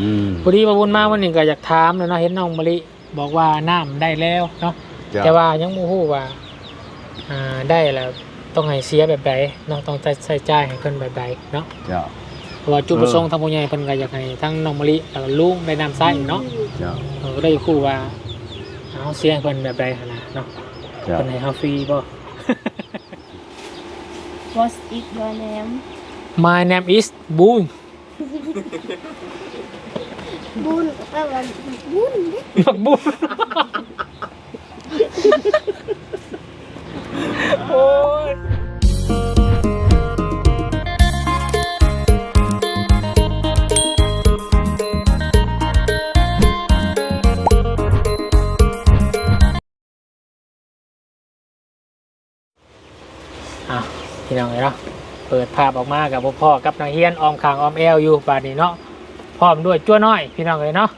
อืม พอดีมาบุญมาวันหนึ่งก็อยากถามเลยเนาะเห็นน้องมะลิบอกว่าน้ำได้แล้วเนาะจ้ะ แต่ว่ายังมูฮู้ว่าอ่าได้แล้วต้องให้เสียแบบใดเนาะต้องใช้จ่ายให้เพิ่นแบบใดเนาะจ้ะเพราะว่าจุดประสงค์ทางผู้ใหญ่เพิ่นก็อยากให้ทั้งน้องมะลิแล้วก็ลุงได้น้ำใช้เนาะจ้ะเราก็ได้คู่ว่าเอาเสียให้เพิ่นแบบใดหั่นนะเนาะจ้ะเพิ่นให้เฮาฟรีบ่ What is your name My name is Boon บุญแป เปิดภาพออกมากับพ่อกับนางเฮียนออมขางออมแอลอยู่บาดนี้เนาะพร้อมด้วยจั่วน้อยพี่น้องเอ้ยเนาะ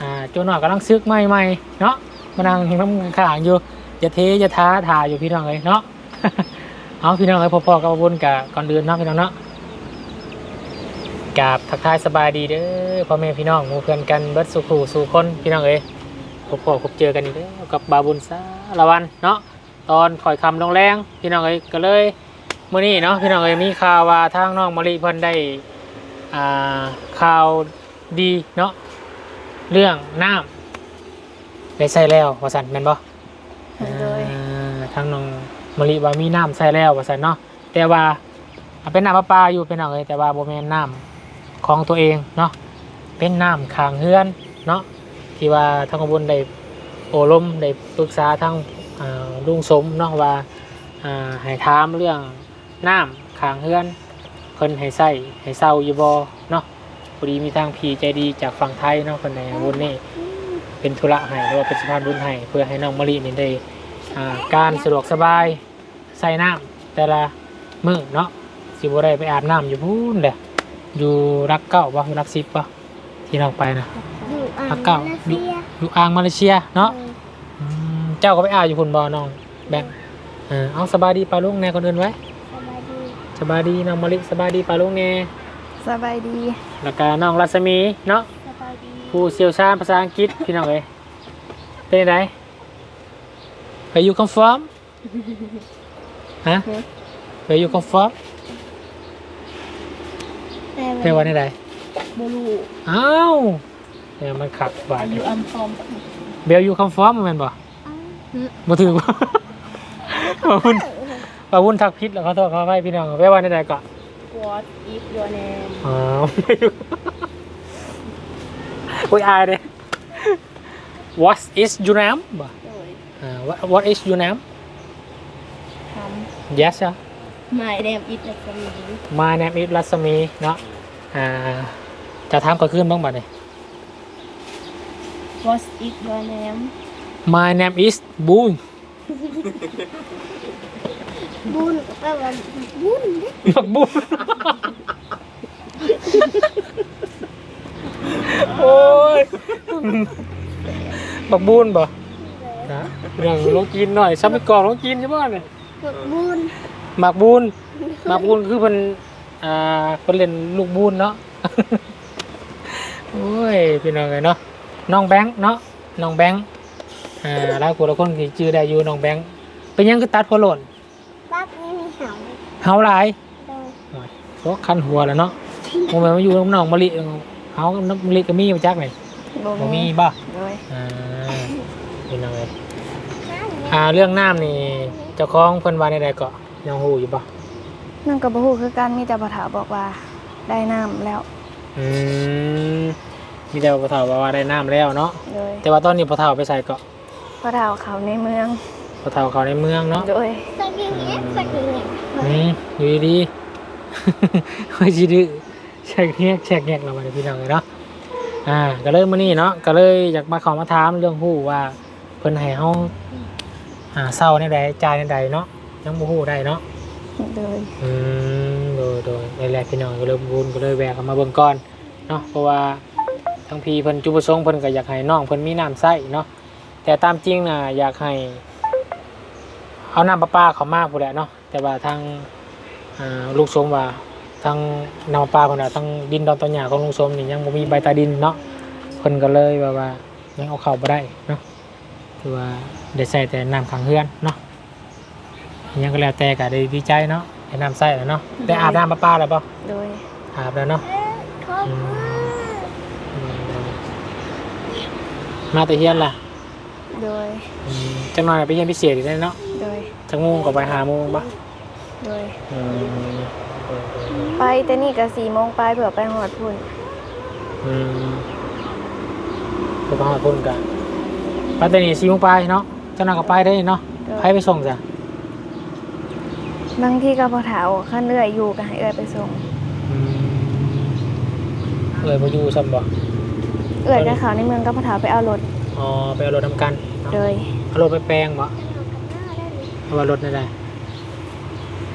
อ่าจัวน่อยกำลังซึกใหม่ๆเนาะมานั่งน้ำข้างอยู่จะเทจะท้าถ่ายอยู่พี่น้องเลยเนาะเอาพี่น้องเลยพ่อๆกับบุญกับก่อนเดือนเนาะพี่น้องเนาะกราบทักทายสบายดีเด้อพ่อแม่พี่น้องหมู่เพื่อนกันเบิดสู่ขู่สู่คนพี่น้องเอ้ยพบพอพบเจอกันอีกแล้วกับบาบุญสารวันเนาะตอนข่อยคำลงแรงพี่น้องเอ้ยก็เลย มื้อนี้เนาะพี่น้องเอ้ยมีข่าวว่าทางน้องมะลิเพิ่นได้อ่าข่าวดีเนาะเรื่องน้ำได้ใส่แล้วว่าสันแม่นบ่โดยอ่าทางน้องมะลิว่ามีน้ำใส่แล้วว่าสันเนาะแต่ว่าอ่าเป็นน้ำประปาอยู่เป็นเอาเลยแต่ว่าบ่แม่นน้ำของตัวเองเนาะเป็นน้ำข้างเฮือนเนาะที่ว่าทางขบวนได้โอลมได้ปรึกษาทางอ่าลุงสมเนาะว่า อ่าให้ถามเรื่อง น้ำข้างเฮือนเพิ่นให้ใส่ให้เศร้าอยู่บ่เนาะพอดีมีทางพีใจดีจากฝั่งไทยเนาะคนในบุญนี่เป็นธุระให้หรือว่าเป็นสะพานบุญให้เพื่อให้น้องมะลินี่ได้อ่าการสะดวกสบายใส่น้ำแต่ละมื้อเนาะสิบ่ได้ไปอาบน้ำอยู่พูนเด้ออยู่รักเก้าบ่อยู่รักสิบบ่ที่น้องไปนะอยู่อ่าพังกเก่ามาเลเซียอยู่อ่างมาเลเซียเนาะเอออืมเจ้าก็ไปอาบอยู่พุ่นบ่น้องแบงค์เออเอาสบายดีปลาลุงแน่คนอื่นไว้ สบายดีสบายดีน้องมะลิสบายดีปลาลุงแน่สบายดีแล้วก็น้องรัศมีเนาะสบายดีผู้เชี่ยวชาญภาษาอังกฤษพี่น้องเอ้ยเป็นไงไปอยู่คอนฟอร์มฮะไปอยู่คอนฟอร์มแม่เป็นวันไหนบลูอ้าวเนี่ยมันขัดบาดอายุอัมพอมเบลอยู่คอนฟอร์มแมันบ่บ่ถือบ่บ่า วุ่นบ่าวุ่นทักพิษแล้วเขาโทษเขาให้พี่น้องไปวันไหนก่อน What is your name อ๋อไม่อยู่อุ้ยอายเลย What is your name บ่โดย อ่า What What is your name ค Yes อะำ My name is ลักษมี My name is รัศมีเนาะอ่าจะถามก็ขึ้นบ้างบัดนี้ What is your name My name is Boon บุญแปลว่าบุญเด้บักบูนโอ้ยบักบูนบ่นะอย่างลองกินหน่อยซ้ำไปกรอกลองกินใช่ป่ะเนี่ยบุญหมากบูนหมากบูนคือเพิ่นอ่าเพิ่นเล่นลูกบูนเนาะโอ้ยพี่น้องเอ้ยเนาะ น้องแบงค์เนาะ น้องแบงค์อ่าหลายคนละคนที่ชื่อได้อยู่น้องแบงค์เป็นหยังคือตัดหัวโลนรักไม่มี เหาเฮาหลายโดยเพราะคันหัวแล้วเนาะโมแม่นมาอยู่น้ำหนองมะลิเฮาน้ำมะลิก็มีมาจักไหนบ่มีบ่โดยอ่าเป็นยังไงอ่าเรื่องน้ำนี่เจ้าของเพิ่นว่าในใดก็ยังฮู้อยู่บ่นั่นกับบฮูคือการมีแต่ปะถาบอกว่าได้น้ำแล้วอืมมีแต่พ่อเฒ่าว่าว่าได้น้ำแล้วเนาะโดยแต่ว่าตอนนี้พ่อเฒ่าไปใส่ก็ปะถาเขาในเมือง พ่อเฒ่าเขาในเมืองเนาะโดยสักอย่างเงี้ยสักอย่างเงี้ยอืมอยู่ดีๆค่อยสิดื้อแชกแยกแชกแยกเรามาพี่น้องเลยเนาะอ่าก็เลยมื้อนี้เนาะก็เลยอยากมาขอมาถามเรื่องฮู้ว่าเพิ่นให้เฮาอ่าเศร้าในใดจ่ายในใดเนาะยังบ่ฮู้ได้เนาะโดยอืมโดยโดยในแรกพี่น้องก็เลยบุญก็เลยแวะเข้ามาเบิ่งก่อนเนาะเพราะว่าทั้งพี่เพิ่นจุดประสงค์เพิ่นก็อยากให้น้องเพิ่นมีน้ำใช้เนาะแต่ตามจริงน่ะอยากให้ เอาน้ำประปาเข้ามาพุ่นแหละเนาะแต่ว่าทางอ่าลูกสมว่าทั้งนำปลาคนน่ะทั้งดินดอนตอนหยาของลุงสมนี่ยังบ่มีใบตาดินเนาะเพิ่นก็เลยแบบว่ายังเอาเข้าบ่ได้เนาะคือว่าได้ใส่แต่น้ำขังเฮือนเนาะยังก็แล้วแต่ก็ได้ดีใจเนาะได้น้ำใส่แล้วเนาะได้อาบน้ำประปาแล้วป่ะโดยอาบแล้วเนาะขอบอืมอืมมาแต่เฮียนล่ะ โดยอืมจังหน่อยไปเฮียนพิเศษอีกได้เนาะ โดยจังงงก็ไปหาโมงปะโดยอืมเออเออเออไปแต่นี่ก็สี่โมงไปเผื่อไปหอดพุ่นอืมไปบ้านพุ่นกันไปแต่นี่สี่โมงไปเนาะจังหน่อยก็ไปได้เนาะโดยไปไปส่งจ้ะบางทีก็พอถาวขั้นเอื้อยอยู่ก็ให้เอื้อยไปส่ง อืมเอ่ยมาอยู่ซ้ำบ่เอื้อยกับเขาในเมืองก็พอถาวไปเอารถอ๋อไปเอารถทำกันเนาะโดยเอารถไปแปลงบ่ เอาว่ารถนั่นแหละ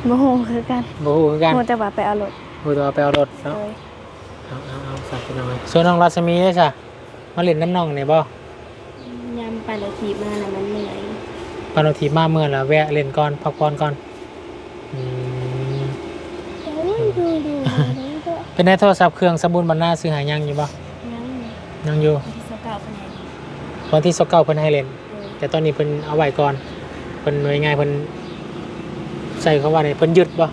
บ่ฮู้คือกันบ่ฮู้คือกันฮู้แต่ว่าไปเอารถฮู้แต่ว่าไปเอารถโดเนาะยเอาเอาเอาสักหน่อยส่วนน้องรัศมีได้จ้ะมาเล่นน้ำน้องเนี่ยบ่ยำปั่นอาทีมาแล้วมันเหนื่อยปานทีมาเมื่อแล้วแวะเล่นก่อนพักผ่อนก่อนอืมดูดูดูดูดูเป็นในโทรศัพท์เครื่องสมบูรณ์บรรณาซื้อหายังอยู่บ่ยังยังอยู่ที่สเก่าคะแนนวันที่29เพิ่นให้เล่นเลยแต่ตอนนี้เพิ่นเอาไว้ก่อน เพิ่นหน่วยงานเพิ่นใส่เขาว่าเนี่ยเพิ่นยึดบ่ แบ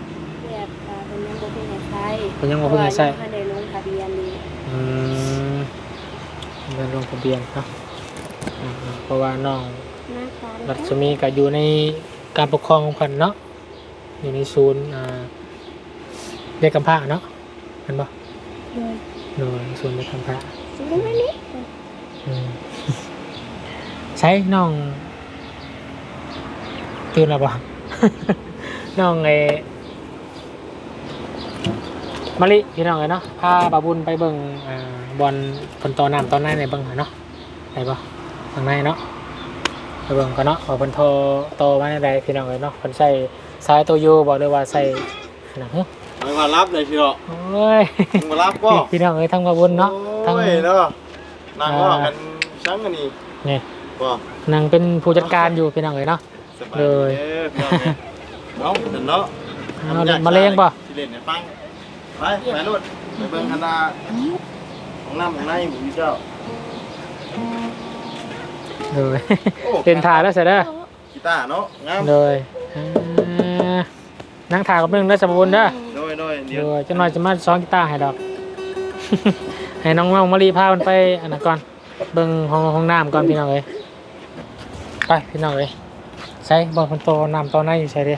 บอ่าเป็นยังบ่เพิ่งให้ใช้เพิ่นยังบ่เพิ่งให้ใช้ เพราะว่ายังบ่ทันได้ลงทะเบียนนี่อืมเงินลงทะเบียนเนาะอ่าๆเพราะว่าน้องหน้าตารัศมีก็อยู่ในการปกครองของเพิ่นเนาะอยู่ในศูนย์อ่าเด็กกำพร้าเนาะเห็นบ่เลยโดยศูนย์เด็กกำพร้าสีน้ำเงินนี่อืมใช้น้อง ตื่นแล้วบ่น้องไอ้มะลิพี่น้องไอ้เนาะพาบาบุญไปเบิ่งอ่าบอลฝนตอน้ำตอนในในเบิ่งหน่อยเนาะได้บ่ทางในเนาะไปเบิ่งกันเนาะว่าเพิ่นโทรโตมาในใดพี่น้องไอ้เนาะเพิ่นใส่สายตัวยูบ่หรือว่าใส่หนังไม่มารับเลยชิโร่โอ้ยมึงมารับก็พี่น้องเอ้ยทั้งบาบุญเนาะทั้งโอ้ยเนาะนางว่ากันช่างกันนี่นี่บ่นางเป็นผู้จัดการอยู่พี่น้องเอ้ยเนาะ สบายเลยเด้อพี่น้องเอ้ยเนาะเดี๋ยวเนาะเอาเด็กมาเลี้ยงป่ะสิเล่นให้ฟังไปไปนู่นไปเบิ่งคณะของน้ำของในหมูเจ้าเลยโอ้เป็นถ่ายแล้วเสร็จแล้วกีตาร์เนาะงามเลยอ่านั่งถ่ายกับเรื่องได้สมบูรณ์เด้อโดยโดยเดี๋เดี๋ยยววจะหน่อยจะมาซ้อมกีตาร์ให้ดอก ให้น้องน้องมารีพามันไปอันนั้นก่อนเบิ่งห้องห้องน้ำก่อนพี่น้องเอ้ยไปพี่น้องเอ้ย ใช้บอลคนโตนำตอนไหนอยู่ใช้เด้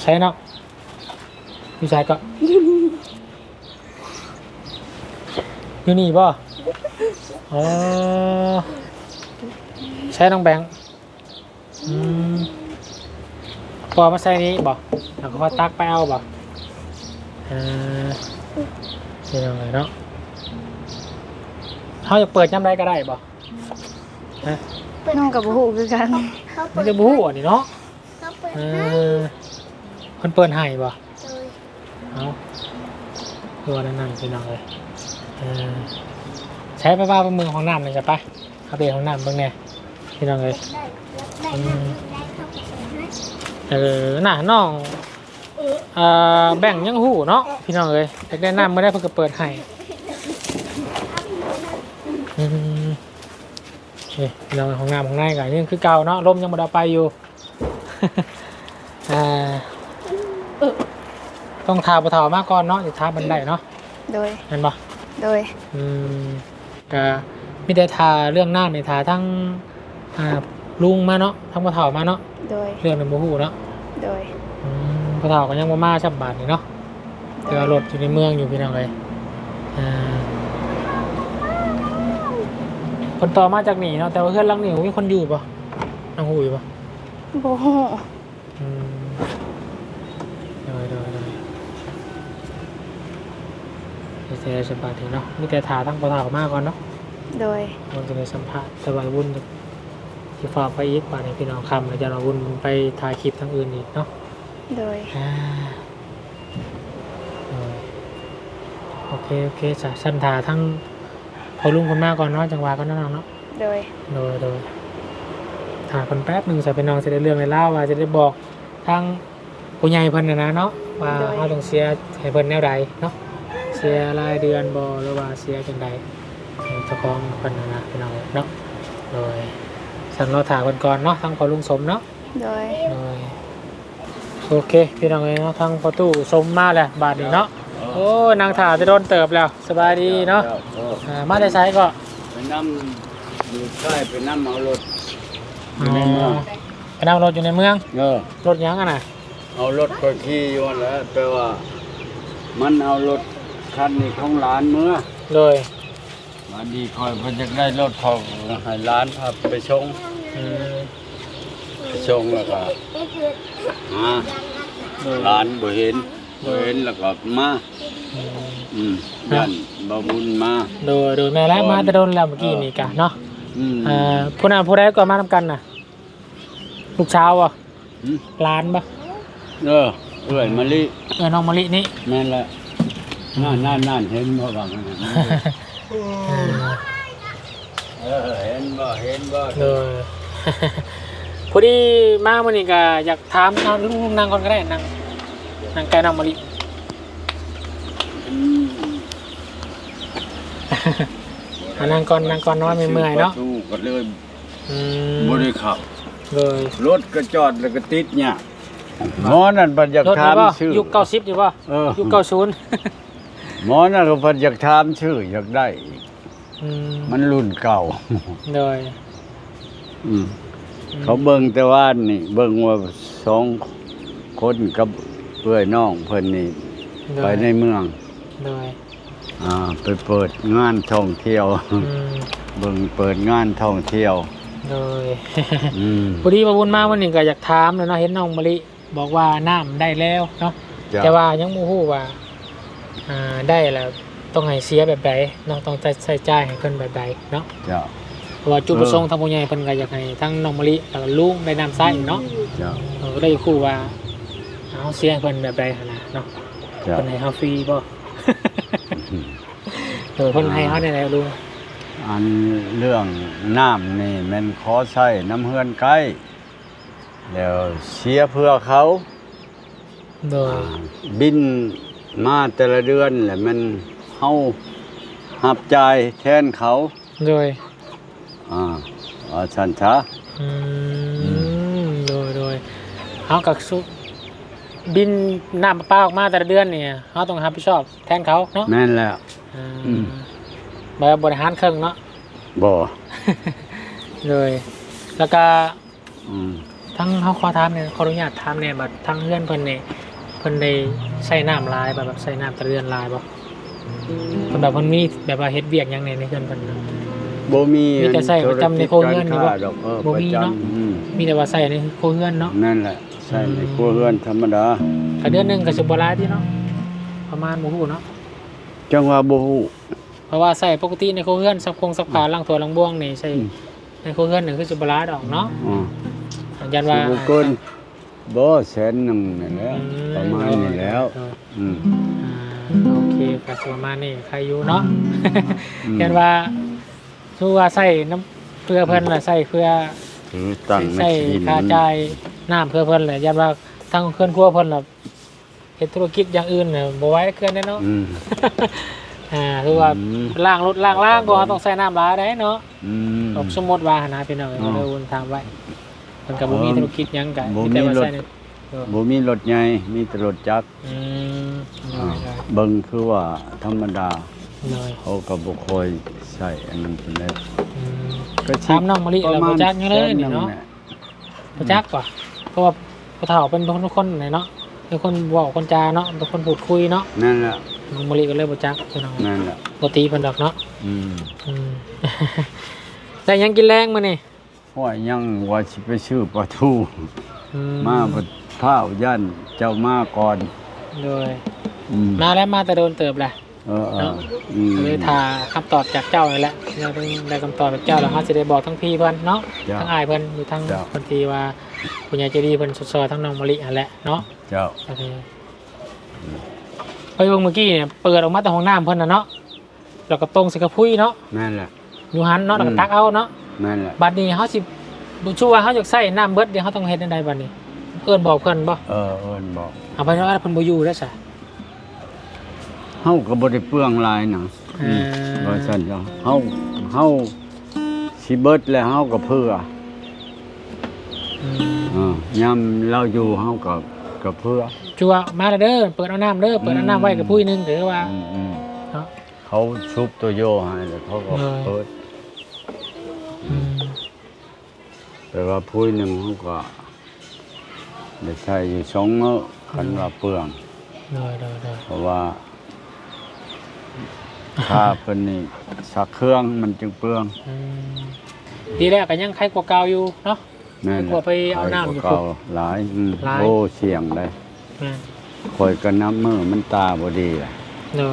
ใช้เนาะอยู่ใช้ก็อยู่นี่บ่อ๋อใช้น้องแบงค์อืมพอมาใส่นี้บ่แล้วก็ตักไปเอาบ่อ่าพี่น้องเอ้ยเนาะเขาจะเปิดย้ำไรก็ได้บ่ฮะน้องกับบ่ฮู้คือกัน เขามัเปินดจะบู๊อันนี้เนาะเขาเปิดเอให้อคนเปิดให้บ่เลยเอาตัวนั่นนั่นพี่น้องเลยเออใช้ไปว่าไปเมืองของน้ำเลยจะไปเอาไปของน้ำเบิ่งแน่พี่น้องเลยได้ได้ได้ได้เขาเปิดให้เออน่ะน้องเอ่อแบ่งยังหูเนาะพี่น้องเลยอยากได้น้ำไม่ได้เพิ่งก็เปิดให้อืม โอเคพี่น้องของน้ำของนายกันยังคือเก่าเนาะลมยังบ่ได้เอาไปอยู่ อ่าต้องทาบะเทามากก่อนเนาะจะทาบันไดเนาะโดยเห็นปะโดยอืมก็มีแต่ทาเรื่องหน้าในทาทั้งอ่าลุงมาเนาะทั้งบะเทามาเนาะโดยเรื่องในบูฮูเนาะโดยอืมบะเทาก็ยังบ่มาชับบาทนี่เนาะเจอรถอยู่ในเมืองอยู่พี่น้องเลยอ่า คนต่อมาจากนี่เนาะแต่ว่าเพื่อนหลังนี่มีคนอยู่ปะน้องหูอยู่ปะบ่ฮู้อืมเดี๋ยวเดี๋ยวเดี๋ยวเดี๋ยวเจอชับบาทนี่เนาะมีแต่ทาทั้งบะเทามาก่อนเนาะโดยมันจะในสัมภาษณ์สบายวุ่นที่ฝากไปอีกป่าในพี่น้องคำแล้วจะเราวุ่นไปถ่ายคลิปทั้งอื่นอีกเนาะโดยอ่าเออโอเคโอเคจ้ะสันทาทั้ง พอลุงคนมากก่อนเนาะจังหวะก็นั่นเนาะโดยโดยโดยถ่ายคนแป๊บหนึ่งใส่เป็นน้องจะได้เรื่องในเล่าว่าจะได้บอกทางผู้ใหญ่เพิ่นนะนะเนาะว่าโดยเฮาต้องเสียให้เพิ่นแนวใดเนาะเสียรายเดือนบ่หรือว่าเสียจังใดให้เจ้าของเพิ่นน่ะนะพี่น้องเนาะโดยสั่นเราถามเพิ่นก่อนเนาะทั้งพอลุงสมเนาะโดยโดยโอเคพี่น้องเอ้ยเนาะทั้งพอตู้สมมาแล้วบาดนี้เนาะ โอ้ยนางถ่าจะโดนเติบแล้ว สบายดีเนาะเอออ่ามาได้ใช้ก็ไปน้ำอยู่ใกล้ไปน้ำเอารถอ๋อไปนั่งรถอยู่ในเมือง เออรถยังอะนะเอารถไปขี่อยู่นั่นแหล้วแปลว่า มันเอารถคันนี้ของหลานเมื่อโดยมาดีคอยเพิ่นจะได้รถของให้หลานพาไปชงอืมไปชงแล้วก็หาหลานบ่เห็น บ่เห็นแล้วก็มาอืมอืมยันบ่บุญมาโดยโดยแม่แล้วมาจะโดนแล้วเมื่อกี้นี่กะเนาะอืมอ่าผู้นั้นผู้ใดก็มาทำกันน่ะ ลูกเช้าวอะอืมร้านปะเออเอื้อยมะลิเออน้องมะลินี่แม่นแหละนั่นนั่นนั่นเห็นบ่บางนั่นน่ะอ่าเออเห็นบ่เห็นบ่โดยพอดีมาวันนี้ก็อยากถามเอาลุงนั่งก่อนก็ได้นั่ง นั่งใกล้น้องมะลิอะนั่งก่อนนั่งก่อนนอนไม่เมื่อยเนาะซื้อประตูก็เลยอืมบ่ได้ขับเลยรถก็จอดแล้วก็ติดเนี่ยหมอนั่นเพิ่นอยากรถถานี้มป่ะชื่อ ยุคเก้าสิบอยู่ป่ะเออ ยุคเก้าศูนย์หมอนั่นก็เพิ่นอยากถามชื่ออยากได้อีกอืมมันรุ่นเก่า เลยอืมเขาเบิ่งแต่ว่านี่ เบิ่งว่าสองคนกับ เพื่อนน้องเพิ่นนี่ไปในเมืองเลยอ่าไปเปิดงานท่องเที่ยว อืมเบิ่งเปิดงานท่องเที่ยวเลยอืมพอดีมาบุญมาวันนี้ก็อยากถามเลยเนาะเห็นน้องมะลิบอกว่าน้ำได้แล้วเนาะจ้ะแต่ว่ายังมูฮู้ว่าอ่าได้แล้วต้องให้เสียแบบใดเนาะต้องใส่จ่ายให้เพิ่นแบบใดเนาะจ้ะ เพราะว่าจุดประสงค์ทางผู้ใหญ่เพิ่นก็อยากให้ทั้งน้องมะลิแล้วก็ลุงได้น้ำใส่เนาะจ้ะเราก็ได้คู่ว่า เอาเสียให้เพิ่นแบบใดหั่นนะเนาะจ้ะเพิ่นให้เฮาฟรีบ่เออเพิ่นให้เฮาได้แล้วลุงอันเรื่องน้ำนี่แมันขอใช้น้ำเฮือนใกล้แล้วเสียเพื่อเขาโดยบินมาแต่ละเดือนแหละมันเฮาหับจ่ายแทนเขาโดยอ่าอาชันชะอืมโดยโดยเฮากับสุ บินน้ำประปาออกมาแต่ละเดือนเนี่ยเฮาต้องรับผิดชอบแทนเขาเนาะแม่นแล้ว อ่าอืม แบบบริหารเครื่องเนาะบ่เลยแล้วก็อืมทั้งเฮาขอถามเนี่ยขออนุญาตถามเนี่ยบัดทั้งเพื่อนเพิ่นเนี่ยเพิ่นได้ใช้น้ำลายแบบแบบใช้น้ำแต่ละเดือนลายบ่เพิ่นแบบเพิ่นมีแบบว่าเฮ็ดเวียกหยังในในเพื่อนเพิ่นเนาะบ่มีมีแต่ใส่ประจำในโครงเรือนนี่บ่ธุรกิจการค้าดอกเออบ่ประมีจเนาะำอืมมีแต่ว่าใส่ในครัวเรือนเนาะ นั่นแหละ ใช่ในครัวเรือนธรรมดาก็เดือนหนึงก็สิบ่หลายที่เนาะประมาณบ่ฮู้เนาะจังว่าบ่ฮู้ เพราะว่าใส่ปกติในครัวเรือนสับคงสับขาล้างถ้วยล้างบ้วงนี่ใส่อืม ในครัวเรือนนี่คือสิบ่หลายดอกเนาะอ๋อยันสิว่าบ่เกินบ่แสนหนึงนั่นแหละอืประมาณนี้แล้วเอออืม อ่าโอเคก็สิประมาณนี้ใครอยู่เนาะ อืมยันว่าสู้ว่าใส่น้ำเพื่อเพิ่นล่ะใส่เพื่อถือตั้งในใส่ที่ค่าจ่าย น้ำเพื่อเพิ่นแหละยันว่าทางเคลื่อนครัวเพิ่นล่ะเฮ็ดธุรกิจอย่างอื่นน่ะบ่ไหวเคลื่อนได้เนาะอืม อ่าคือว่าอืมล้างรถล้างล่างก็ต้องใส่น้ำหลายได้เนาะอืมตกสมมุติว่าหนนะพี่น้องอ๋อเราวนถามไว้เพิ่นก็บ่มีธุรกิจหยังก็บ่มีแต่มีว่ารถ ใส่ในเออบ่มีรถใหญ่มีแต่รถจักรอืมอ่าได้เบิ่งคือว่าธรรมดาๆเลยเขาก็บ่ค่อยใช้อันนั้นเป็นแล้วอืม ก็สิถามน้องมะลิแล้วบ่จักยังเลยนี่เนาะบ่จักกว่า เพราะว่าผู้เฒ่าเป็นคนทุกคนไหนเนาะเป็นคนเว้าคนจาเนาะเป็นคนพูดคุยเนาะนั่นแหละน้องมะลิก็เลยบ่จักพี่น้องนั่นแหละบ่ตีเพิ่นดอกเนาะอืมอืมได้หยังกินแรงมื้อนี่ห้อยยังว่าสิไปซื้อปลาทูอืมาบ่ข้าวยันเจ้ามาก่อนโดยอืมมาแล้วมาแต่โดนเติบแหละเออเอเนาะออืมเลยทาคำตอบจากเจ้านี่แหละเราต้องได้คำตอบจากเจ้าแล้วเฮาสิได้บอกทั้งพี่เพิ่นเนาะจ้าทั้งอายเพิ่นอยู่ทั้งจ้ะเพิ่นที่ว่า ผู้ใหญ่ใจดีเพิ่นซอยๆทั้งน้องมะลินั่นแหละเนาะเจ้าโอเคเฮ้ยเบิ่งเมื่อกี้เนี่ยเปิดออกมาแต่ห้องน้ำเพิ่นน่ะเนาะแล้วก็ตรงใส่กระพุ้ยเนาะนั่นแหละอยู่หันเนาะแล้วก็อืมตักเอาเนาะนั่นแหละบัดนี้เฮาสิบ่ชูว่าเฮาอยากใส่น้ำเบิดเดี๋ยวเฮาต้องเฮ็ดจังไดบัดนี้เอิ้นบอกเพิ่นบ่เออเอิ้นบอกเอาไปแล้วเพิ่นบ่อยู่แล้วซะเฮาก็บ่ได้เปลืองหลายหนังอ่าว่าซั่นจ้ะเฮาเฮาสิเบิดแล้วเฮาก็เพื่อ อืมเออยามเราอยู่เฮาก็ก็เพื่อจัวมาแล้วเด้อเปิดเอาน้ำเด้อเปิดเอาน้ำไว้กับผู้อีกหนึงเด้อว่า อืมอืมเนาะ เขาชุบตัวโยให้แล้วเขาก็เออเปิด อืมแต่ว่าพุ้ยหนึงเขาก็ได้ใช้อยู่สองมื้อคันว่าเปลืองเด้อเด้อเด้อเพราะว่าค่าเพิ่นนี่สักเครื่องมันจึงเปลือง อืมดีแล้วก็ยังใครกว่าเก่าอยู่เนาะ แม่นแหกลัวละไปเอาน้ำอยู่เก่าหลายอืมหลาย โอ้เสียงเลยอ่าคอยก็น้ำมือมันตาบ่ดีล่ะเด้อ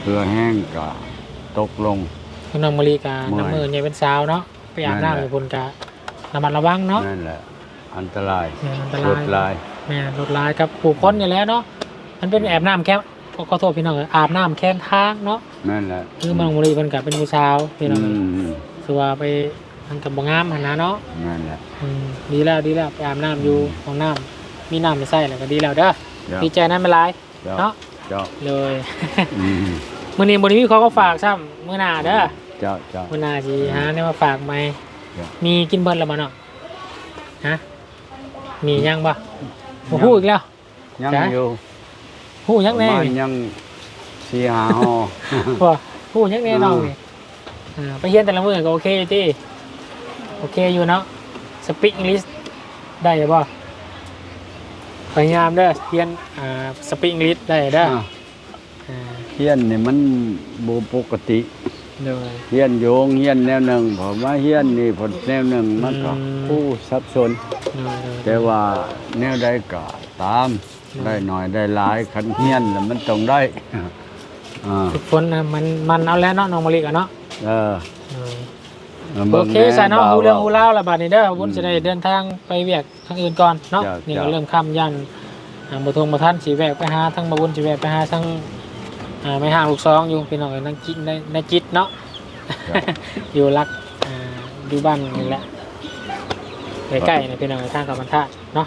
เพื่อแห้งก็ตกลง คุณน้องมะลิกาเมื่อยน้ำมือเนี่ยเป็นสาวเนาะไปอาบนั่นแหละน้ำอยู่พุ่นกะระมัดระวังเนาะ นั่นแหละ อันตรายแม่นอันตรราถยลาย แม่นรถลายกับผู้คนนี่แหละเนาะมันเป็นแอบน้ำแค่ขอขอโทษพี่น้องเอ้ยอาบน้ำแค่ทางเนาะนั่นแหละคือน้องมะลิเพิ่นกะเป็นผู้สาวพี่น้องอืเอ้ยมอืมคือว่าไป มันกับบ่งามหันนะเนาะนั่นแหละ อืมดีแล้วดีแล้วไปอาบน้ำอยู่ห้องน้ำมีน้ำไม่ใส่แล้วก็ดีแล้วเด้อเจ้า ดีใจนั้นไม่ไรเจ้าเนาะเจ้าเลยอืมมื้อนี้บ่ได้มีเขาก็ฝากซ้ำมื้อหน้าเด้อเจ้าเจ้า มื้อหน้าสิหาแนวมาฝากใหม่ครับมีกินเบิดแล้วบ่เนาะฮะมียังบ่บ่ฮู้อีกแล้วยังจ้ะอยู่ฮู้ยังแน่ประมาณนี่ยังสี่หาหอบ่ฮู้ยังแน่น้องอ่านี่อ่าไปเรียนแต่ละมื้อก็โอเคอยู่ติ โอเคอยู่เนาะสปีกอังกฤษได้บ่พยายามเด้อเรียนอ่าสปีกอังกฤษได้เด้ออะอ่าเฮียนนี่มันบ่ปกติเลยเฮียนโยงเฮียนแนวหนึ่งผมว่าเฮียนนี่ผลแนวหนึ่งมันก็อืมผู้สับสนแต่ว่าแนวใดก็ตามได้หน่อยได้หลายคันเฮียนแล้วมันต้องได้อ่าทุกคนนะมันมันเอาแล้วเนาะน้องมะลิกันเนาะเออเออบิ่ โองเคแใส่เนาะบ่ฮูเรื่องฮูว้าเล่าวและบาดนี้เด้อวุ้นจะได้เดินทางไปเวียกทางอื่นก่อนเนาะจ้ะนี่จ้ะก็เริ่มค่ำยันอ่าบ่ทงบ่ทันสิแวกไปหาทั้งบ่วุ้นสิแวกไปหาทั้งอ่าไม่ห่างลูกซองอยู่พี่น้องเอ้ยนั่งจิตในในจิตเนาะจ้ะอยู่รักอ่าอยู่บ้านนี่แหละใกล้ๆนี่พี่น้องเอ้ยทางกับมันทาเนาะ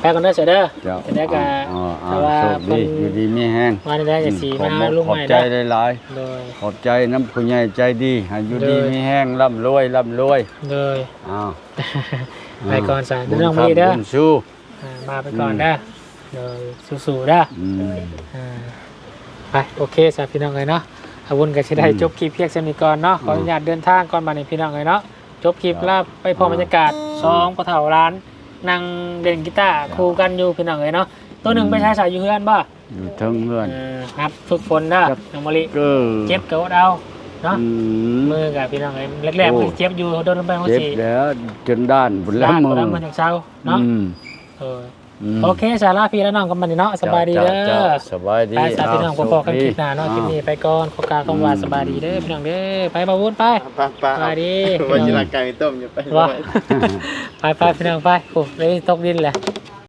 เออเออเออไปกันเด้อเสยเด้อเจ้าจะได้ก็อ๋ออ๋อแต่ว่าโชคดีเพิ่นอยู่ดีมีแห้งมาได้ก็สิขอมาบหาลุงขอใหบม่ใจเด้อได้หลายโดย ขอบใจน้ำผู้ใหญ่ใจดีให้อยู่ดีเลย มีแห้งร่ำรวยร่ำรวยโดยอ้าวไปก่อนสายบุญเรื่องคมีรับเด้อบุญสู้อ่ามาไปก่อนอืมเด้อเดี๋ยวสู้ๆเด้อ อืม อ่าไปโอเคสาพี่น้องเลยเนาะอาวุธก็จะได้อืมจบคลิปเพียงเท่านี้ก่อนเนาะขออนุญาตเดินทางก่อนมาในพี่น้องเลยเนาะจบคลิปครับแล้วไปพอบรรยากาศสองปะเถาร้าน นั่งเล่นกีตาร์คู่กันอยู่พี่น้องเลยเนาะตัวหนึ่งไปใช้สายอยู่เพื่อนบ่อยู่เทั้งเพื่อนเออครับฝึกฝนเด้อครับน้องมะลิก็เจ็บเกาเอาเนาะอืมมือกับพี่น้องเลยแรกๆโอ้มันเจ็บอยู่โดนลงไปหัวเจ็บสีแล้วจนด้านบุญแล้วด้านมือด้านมันจากเช้าเนาะอืมเออม โอเคสาระพี่และน้องกันมาดีเนาะสบายดีเด้จ้าอจ้าสบายดีไปสาพี่น้องพอๆกันคลิปหน้าเนาะคลิปนี้อ้าวไปก่อนขอกรารคำว่าสบายดีเด้อพี่น้องเด้อไปบ่าววุ้นไปปลาปลาสบายดีว่าจิราไก่ต้มอยู่ไปว่าไปไปพี่น้องไปโอ้เลยตกดินแหละอ